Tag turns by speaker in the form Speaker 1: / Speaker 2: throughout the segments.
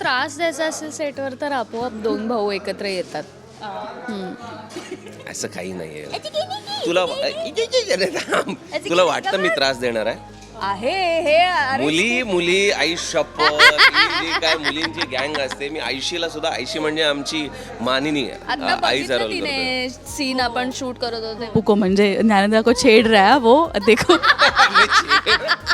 Speaker 1: त्रास द्यायचा असेल सेटवर तर आपोआप दोन भाऊ एकत्र येतात. हम्म.
Speaker 2: असं काही नाहीये तुला थांब. तुला वाटतं मी त्रास देणार आहे?
Speaker 1: आहे हे अरे.
Speaker 2: मुली मुली आई शपथ ही जी काय मुलींची गँग असते. मी आयशीला सुद्धा आयशी म्हणजे आमची मानिनी आहे.
Speaker 1: आता
Speaker 2: आ- आईचा
Speaker 1: बघितलं
Speaker 2: रोल करतो.
Speaker 1: तिने सीन आपण शूट करत होते.
Speaker 3: पुको म्हणजे ज्ञानदा को छेड रहा है वो देखो.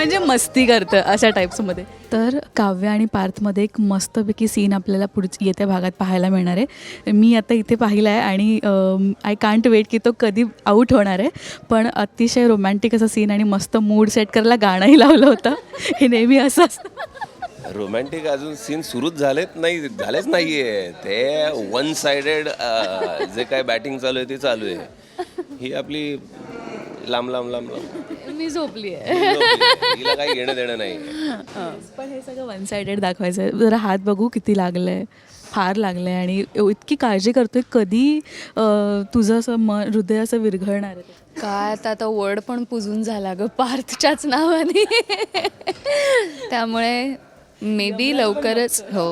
Speaker 3: म्हणजे मस्ती करतं अशा टाईप्समध्ये तर काव्य आणि पार्थमध्ये एक मस्तपैकी सीन आपल्याला पुढच्या येत्या भागात पाहायला मिळणार आहे. मी आता इथे पाहिला आहे आणि आय कांट वेट की तो कधी आऊट होणार आहे. पण अतिशय रोमॅन्टिक असा सीन आणि मस्त मूड सेट करायला गाणंही लावलं होतं. हे नेहमी असं असतं.
Speaker 2: रोमॅन्टिक अजून सीन सुरूच झालेत नाही झालेच नाहीये. ते वन साइडेड जे काय बॅटिंग चालू आहे ते चालू आहे. ही आपली लांब लांब लांब लांब.
Speaker 1: मी झोपली आहे
Speaker 2: हिला काही घेणं देणं नाही.
Speaker 3: पण हे सगळं वन सायडेड दाखवायचं आहे जरा हात बघू किती लागलं आहे फार लागलं आहे आणि इतकी काळजी करतोय. कधी अं, तुझं असं मन हृदय असं विरघळणार आहे? ते.
Speaker 1: काय आता आता वर्ड पण पुजून झाला ग पार्थच्याच नावाने. त्यामुळे मे बी लवकरच हो.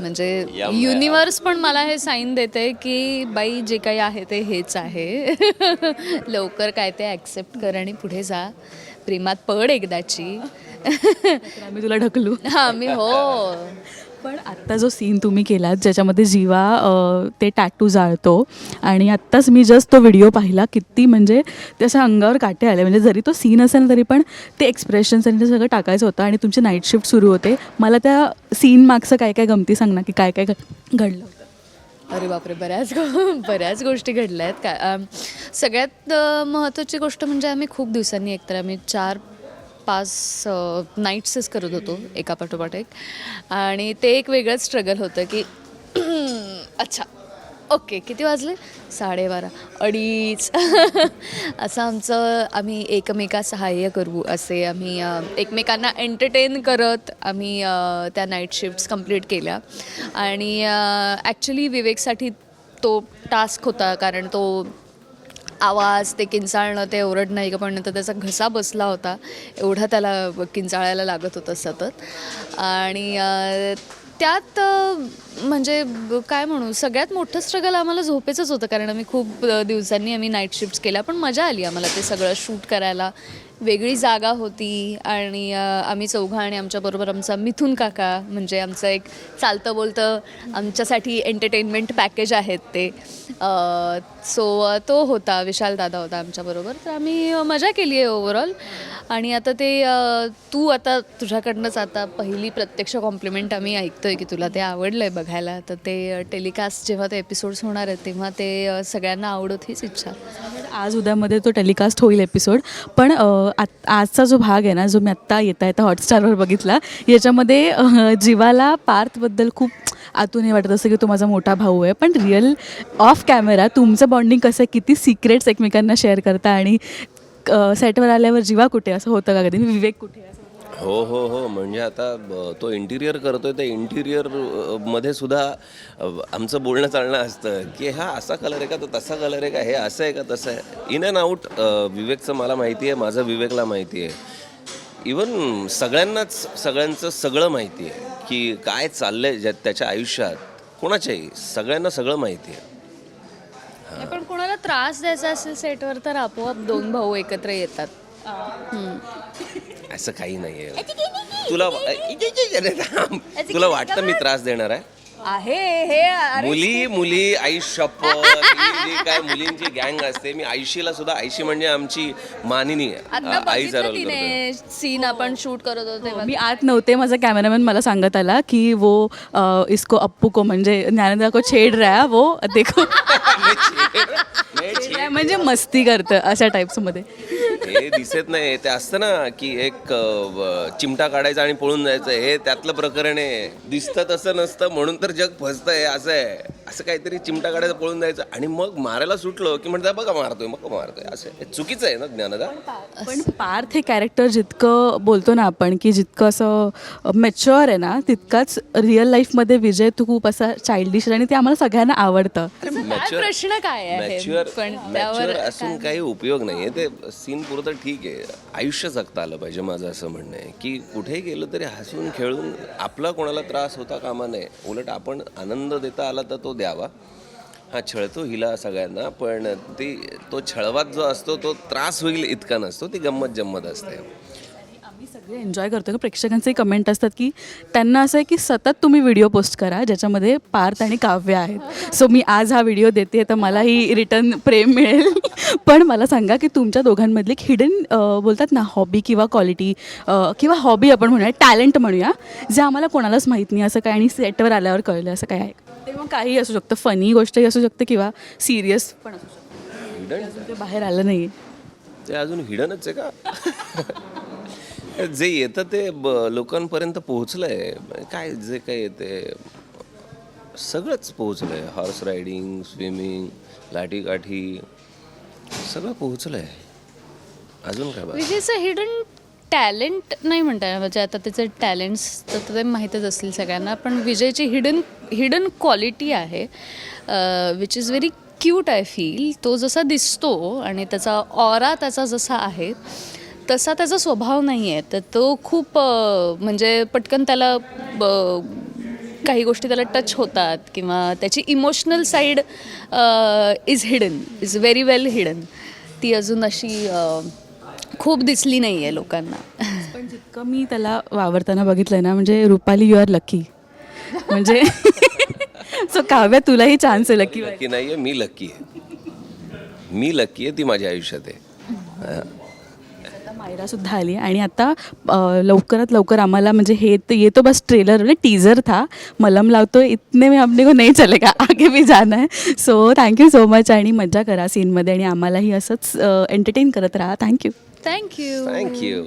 Speaker 1: म्हणजे युनिवर्स पण मला हे साईन देते की बाई जे काही आहे ते हेच आहे. लवकर काय ते ॲक्सेप्ट कर आणि पुढे जा. प्रेमात पड एकदाची.
Speaker 3: आम्ही तुला ढकलू.
Speaker 1: हा मी हो.
Speaker 3: पण आत्ता जो सीन तुम्ही केलात ज्याच्यामध्ये जीवा ते टॅटू जाळतो आणि आत्ताच मी जस्ट तो व्हिडिओ पाहिला किती म्हणजे त्याच्या अंगावर काटे आले. म्हणजे जरी तो सीन असेल तरी पण ते एक्सप्रेशन्स आणि ते सगळं टाकायचं होतं आणि तुमची नाईट शिफ्ट सुरू होते. मला त्या सीन मागचं काय काय गमती सांग ना की काय काय घड- घडलं होतं?
Speaker 1: अरे बापरे बऱ्याच गो बऱ्याच गोष्टी घडल्या आहेत. का अम, सगळ्यात अ, महत्त्वाची गोष्ट म्हणजे आम्ही खूप दिवसांनी एकतर आम्ही चार पाच नाईट्सच करत होतो एका पाठोपाठ एक. आणि ते एक वेगळंच स्ट्रगल होतं की अच्छा ओके किती वाजले? साडेबारा. अडीच. असं आमचं आम्ही एकमेका सहाय्य करू असे आम्ही एकमेकांना एंटरटेन करत आम्ही त्या नाईट शिफ्ट्स कंप्लीट केल्या. आणि ॲक्च्युली विवेकसाठी तो टास्क होता कारण तो आवाज ते किंचाळणं ते ओरडणं एक पण तर त्याचा घसा बसला होता. एवढा त्याला किंचाळायला लागत होतं सतत. आणि त्यात म्हणजे काय म्हणू सगळ्यात मोठं स्ट्रगल आम्हाला झोपेचंच होतं. कारण आम्ही खूप दिवसांनी आम्ही नाईट शिफ्ट्स केल्या पण मजा आली आम्हाला ते सगळं शूट करायला. वेगळी जागा होती आणि आम्ही चौघं आणि आमच्याबरोबर आमचा मिथून काका म्हणजे आमचं एक चालतं बोलतं आमच्यासाठी एंटरटेनमेंट पॅकेज आहेत ते. सो तो होता विशाल दादा होता आमच्याबरोबर तर आम्ही मजा केली आहे ओव्हरऑल आणि आता ते तू आता तुझ्याकडनंच आता पहिली प्रत्यक्ष कॉम्प्लिमेंट आम्ही ऐकतोय की तुला ते आवडलं आहे बघायला. तर ते टेलिकास्ट जेव्हा ते एपिसोड्स होणार आहेत तेव्हा ते सगळ्यांना आवडत हीच इच्छा.
Speaker 3: आज उद्यामध्ये तो टेलिकास्ट होईल एपिसोड. पण आ आजचा जो भाग आहे ना जो मी आत्ता येता येता हॉटस्टारवर बघितला याच्यामध्ये अ, जीवाला पार्थबद्दल खूप आतून हे वाटत असं की तो माझा मोठा भाऊ आहे. पण रिअल ऑफ कॅमेरा तुमचं बॉन्डिंग कसं आहे? किती सिक्रेट्स एकमेकांना शेअर करता? आणि सेटवर आल्यावर जीवा कुठे? असं होतं का कधी? विवेक कुठे असं
Speaker 2: हो हो हो. म्हणजे आता तो इंटिरियर करतोय त्या इंटिरियरमध्ये सुद्धा आमचं बोलणं चालणं असतं की हा असा कलर आहे का तो तसा कलर आहे का हे असं आहे का तसं आहे. इन अँड आऊट विवेकचं मला माहिती आहे माझं विवेकला माहिती आहे. इवन सगळ्यांनाच सगळ्यांचं सगळं माहिती आहे की काय चाललंय ज्या त्याच्या आयुष्यात. कोणाच्याही सगळ्यांना सगळं माहिती आहे.
Speaker 1: पण कोणाला त्रास द्यायचा असेल सेटवर तर आपोआप दोन भाऊ एकत्र येतात.
Speaker 2: असं काही नाहीये. तुला थांब. तुला वाटतं मी त्रास देणार आहे?
Speaker 1: आहे हे अरे.
Speaker 2: मुली मुली आई शपथ काय मुलींची गँग असते. मी आयशीला सुद्धा आयशी म्हणजे आमची मानिनी आहे.
Speaker 1: आता
Speaker 2: आ- आईचा
Speaker 1: बघितलं
Speaker 2: रोल करतो
Speaker 1: तिने सीन आपण शूट करत होतो तेव्हा.
Speaker 3: मी आत नव्हते माझा कॅमेरामॅन मला सांगत आला की वो इसको अप्पू को म्हणजे ज्ञानदा को छेड रहा है वो देखो. म्हणजे मस्ती करतं अशा टाईप्समध्ये
Speaker 2: हे दिसत नाही. ते असतं ना की एक अ, चिमटा काढायचा आणि पळून जायचं. हे त्यातलं प्रकरण आहे. दिसतं तसं नसतं म्हणून तर जग फसतंय असं आहे. असं काहीतरी चिमटा काढायचं पळून जायचं. आणि मग मारायला सुटलो की म्हणता बघा मारतोय मग मारतोय. असं हे चुकीचं आहे ना ज्ञानदा?
Speaker 3: पण पार्थ हे कॅरेक्टर जितकं बोलतो ना आपण की जितकं असं मेच्युअर आहे ना तितकाच रिअल लाईफमध्ये विजय तू खूप असा चाइल्डिश आणि ते आम्हाला सगळ्यांना आवडतं.
Speaker 1: काय प्रश्न काय आहे
Speaker 2: मॅच्युअर
Speaker 1: पण त्यावर
Speaker 2: मॅच्युअर असून काही उपयोग नाही. आहे ते सीन पुरतं ठीक आहे. आयुष्य जगता आलं पाहिजे माझं असं म्हणणं आहे. की कुठेही गेलं तरी हसून खेळून आपला कोणाला त्रास होता कामा नये. उलट आपण आनंद देता आला तर तो द्यावा. हा छळतो हिला सगळ्यांना पण ती तो छळवात जो असतो तो त्रास होईल इतका नसतो. ती गंमत जम्मत असते.
Speaker 3: एन्जॉय करतो प्रेक्षकांचे कमेंट असतात की त्यांना असं आहे की सतत तुम्ही व्हिडिओ पोस्ट करा ज्याच्यामध्ये पार्थ आणि काव्य आहेत. सो मी आज हा व्हिडिओ देते तर मलाही रिटर्न प्रेम मिळेल. पण मला सांगा की तुमच्या दोघांमधली एक हिडन बोलतात ना हॉबी किंवा क्वालिटी किंवा हॉबी आपण म्हणूया टॅलेंट म्हणूया जे आम्हाला कोणालाच माहीत नाही असं काय आणि सेटवर आल्यावर कळलं असं काय आहे का? ते मग काही असू शकतं फनी गोष्टही असू शकते किंवा सिरियस पण असू शकतं. बाहेर आलं नाही
Speaker 2: ते अजून हिडनच आहे का? जे येतं ते ब- लोकांपर्यंत पोहोचलंय. काय जे काही येते सगळंच पोहोचलंय. हॉर्स रायडिंग स्विमिंग लाठीकाठी सगळं पोहोचलंय. अजून काय बा
Speaker 1: विजयचं हिडन टॅलेंट नाही म्हणता येणार. म्हणजे आता त्याचे टॅलेंट्स तर ते माहीतच असतील सगळ्यांना. पण विजयची हिडन हिडन क्वालिटी आहे which is very cute I feel तो जसा दिसतो आणि त्याचा ऑरा त्याचा जसा आहे तसा त्याचा स्वभाव नाही आहे तर तो खूप म्हणजे पटकन त्याला ब- काही गोष्टी त्याला टच होतात किंवा त्याची emotional side is hidden is very well hidden ती अजून अशी खूप दिसली नाही आहे लोकांना.
Speaker 3: पण जितकं मी त्याला वावरताना बघितलंय ना म्हणजे रुपाली यू आर लकी म्हणजे सो काव्या तुलाही चान्स आहे लकी
Speaker 2: लकी नाहीये मी लकी आहे. मी लकी आहे ती माझ्या आयुष्यात आहे. हा.
Speaker 3: आता मायरा सुद्धा आली. आणि आता लवकरात लवकर आम्हाला म्हणजे हे तो ये तो बस ट्रेलर म्हणजे टीजर था. मलम लावतो इतने में अपने को नहीं चलेगा. आगे भी जाना है. सो थँक्यू सो मच आणि मजा करा सीनमध्ये आणि आम्हालाही असंच एंटरटेन करत राहा. Thank you
Speaker 1: thank you
Speaker 2: thank you